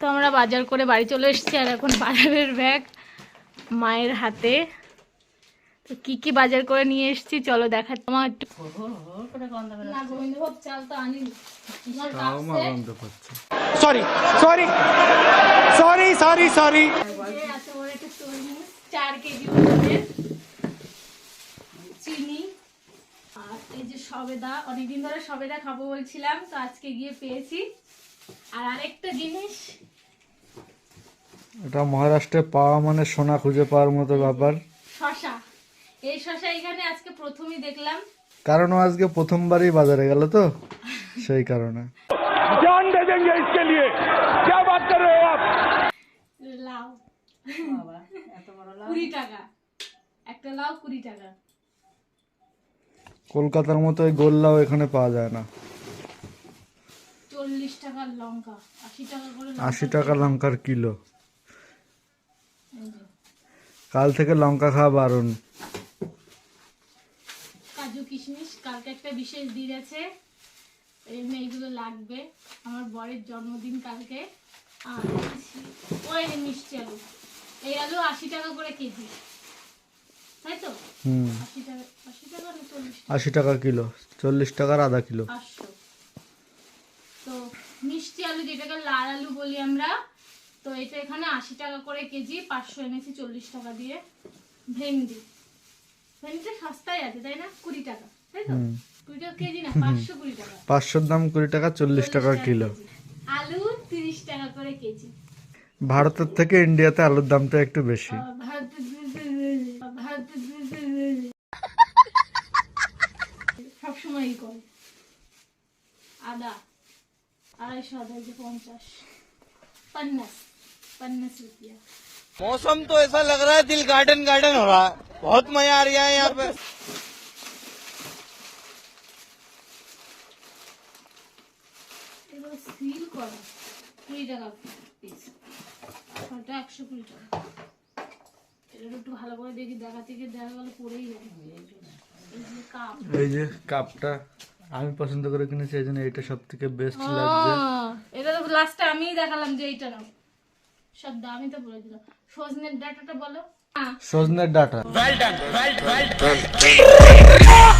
তো আমরা বাজার করে বাড়ি চলে এসেছি আর এখন বাজারের ব্যাগ মায়ের হাতে। তো কি কি বাজার করে নিয়ে এসেছি চলো দেখা তোমার sorry sorry sorry sorry sorry চার কেজি চিনি। আর এই যে সবেদা অনেকদিন ধরে সবেদা খাব বলছিলাম তো আজকে গিয়ে পেয়েছি। আর আরেকটা জিনিস এটা মহারাষ্ট্রে পাওয়া মানে সোনা খুঁজে পাওয়ার মতো ব্যাপার শশা এই শশা এখানে আজকে প্রথমই দেখলাম কারণ ও আজকে প্রথমবারই বাজারে গেল তো সেই কারণে जान दे देंगे इसके लिए क्या बात कर रहे हो आप লাউ কুড়ি টাকা একটা লাউ কুড়ি টাকা কলকাতার মতো এই গোল্লাও এখানে পাওয়া যায় না চল্লিশ টাকার লঙ্কা আশি টাকা করে আশি টাকা লঙ্কার কিলো। কাল থেকে লঙ্কা খাওয়া বারণ। কাজু কিশমিশ কালকে একটা বিশেষ দিন আছে এইগুলো লাগবে আমার বরের জন্মদিন কালকে। আর ওই মিষ্টি আলু এই আলু আশি টাকা করে কেজি তাই তো? হুম। আশি টাকা আশি টাকা চল্লিশ আশি টাকা কিলো চল্লিশ টাকার আধা কিলো। পাঁচশো। তো মিষ্টি আলু যেটাকে লাল আলু বলি আমরা তো এটা এখানে আশি টাকা করে কেজি পাঁচশো এনেছি চল্লিশ টাকা দিয়ে। ভেন্ডি। ভেন্ডিটা সস্তায় আছে তাই না? কুড়ি টাকা তাই তো? হুম। কুড়ি টাকা কেজি না পাঁচশো কুড়ি টাকা। পাঁচশোর দাম কুড়ি টাকা চল্লিশ টাকা কিলো। আলু তিরিশ টাকা করে কেজি। ভারতের থেকে ইন্ডিয়াতে আলুর দামটা একটু বেশি। সবসময়ই করে আদা। আড়াইশো আড়াইশো পঞ্চাশ पन्नास पन्नास रुपया मौसम तो ऐसा लग रहा है दिल गार्डन गार्डन हो रहा है बहुत मजा आ रहा है यहाँ पे এগুলো সিল করা কুড়ি টাকা পিস ছটা একশো কুড়ি টাকা এটা একটু ভালো করে দেখি দেখা থেকে দেখা গেলে পড়েই যাবে এই যে কাপ এই যে কাপটা আমি পছন্দ করে কিনেছি এই জন্য এটা সব থেকে বেস্ট লাগছে এটা তো লাস্টে আমিই দেখালাম যে এইটা নাও। সব দামই তো বলে দিলাম। সজনের ডাটাটা বলো। হ্যাঁ। সজনের ডাটা।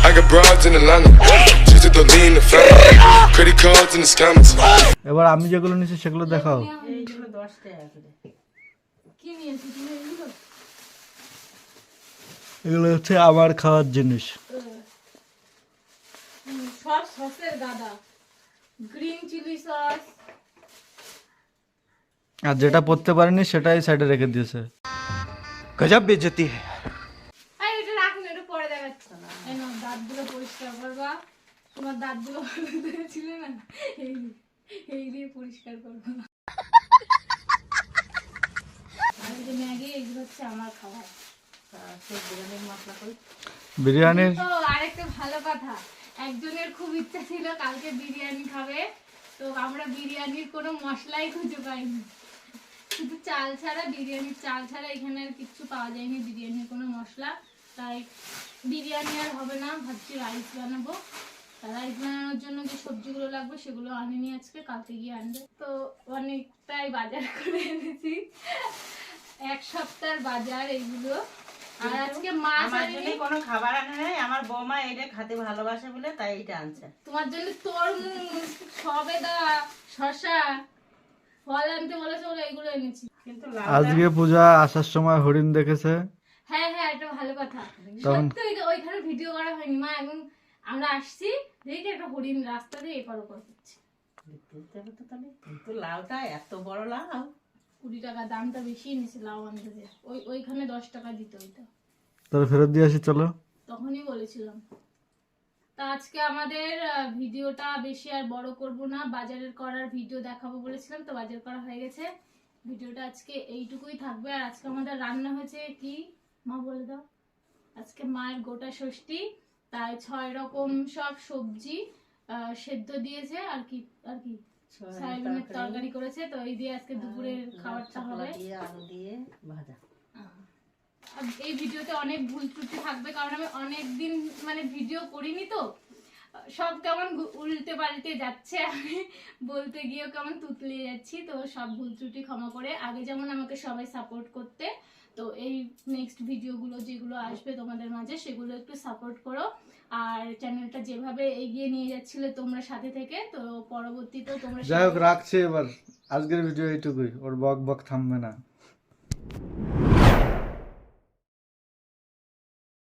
I got broads in Atlanta. Just to the lean, the family. Credit cards and the scammers. এবার আমি যেগুলো নিয়েছি সেগুলো দেখাও। কি নিয়েছি? তুমি এগুলো? এগুলো হচ্ছে আমার খাওয়ার জিনিস। সব সসের দাদা। গ্রিন চিলি সস আর যেটা পড়তে পারেনি সেটাই সাইডে রেখে দিয়েছে। গজব বেজতি হ্যায় আরে এটা রাখুন এটা পরে দেখাচ্ছ। না এই নাও দাঁতগুলো পরিষ্কার করবা। তোমার দাঁতগুলো ভালো ছিল না? এই এই দিয়ে পরিষ্কার করবা। আর যে ম্যাগি বিরিয়ানির তো আরেকটা ভালো কথা। একজনের খুব ইচ্ছা ছিল কালকে বিরিয়ানি খাবে, তো আমরা বিরিয়ানির কোনো মশলাই খুঁজে পাইনি। শুধু চাল ছাড়া, বিরিয়ানির চাল ছাড়া এখানে আর কিচ্ছু পাওয়া যায়নি, বিরিয়ানির কোনো মশলা। তাই বিরিয়ানি আর হবে না, ভাবছি রাইস বানাবো। রাইস বানানোর জন্য যে সবজিগুলো লাগবে সেগুলো আনিনি আজকে, কালকে গিয়ে আনবে। তো অনেকটাই বাজার করে এনেছি। এক সপ্তাহের বাজার এইগুলো। আর আজকে মাছ আমার জন্য কোনো খাবার আনে নাই আমার বৌমা এটা খেতে ভালোবাসে বলে তাই এটা আনছে। তোমার জন্য তরমুজ সবেদা শশা ফল আনতে বলেছে বলে এগুলো এনেছি। কিন্তু আজকে পূজা আসার সময় হরিণ দেখেছে। হ্যাঁ হ্যাঁ এটা ভালো কথা। সত্যি ওইখানে ভিডিও করা হয়নি মা এখন আমরা আসছি দেখি একটা হরিণ রাস্তা দিয়ে এপার ওপার করছে তো লাউটা এত বড় লাউ। কুড়ি টাকা দামটা বেশি এনেছে লাউ আনতে ওই ওইখানে দশ টাকা দিতে ওইটা। তাহলে ফেরত দিয়ে আসি চলো। তখনই বলেছিলাম। তা আজকে আমাদের ভিডিওটা বেশি আর বড় করব না। বাজারের করার ভিডিও দেখাবো বলেছিলাম তো বাজার করা হয়ে গেছে। ভিডিওটা আজকে এইটুকুই থাকবে। আর আজকে আমাদের রান্না হয়েছে কি? মা বলে দাও। আজকে মায়ের গোটা ষষ্ঠী তাই ছয় রকম সব সবজি সেদ্ধ দিয়েছে। আর কি আর কি? সয়াবিনের তরকারি করেছে তো এই দিয়ে আজকে দুপুরের খাবারটা হবে। আলু দিয়ে ভাজা। এই ভিডিওতে অনেক ভুল ত্রুটি থাকবে কারণ আমি অনেক দিন মানে ভিডিও করিনি তো। সব কেমন উল্টে পাল্টে যাচ্ছে আমি বলতে গিয়েও কেমন তুতলিয়ে যাচ্ছি তো সব ভুল ত্রুটি ক্ষমা করে। আগে যেমন আমাকে সবাই সাপোর্ট করতে তো এই নেক্সট ভিডিওগুলো যেগুলো আসবে তোমাদের মাঝে সেগুলো একটু সাপোর্ট করো। আর চ্যানেলটা যেভাবে এগিয়ে নিয়ে যাচ্ছিলে তোমরা সাথে থেকে তো পরবর্তীতে তোমরা যাই হোক রাখছি এবার। আজকের ভিডিও এইটুকুই। ওর বক বক থামবে না।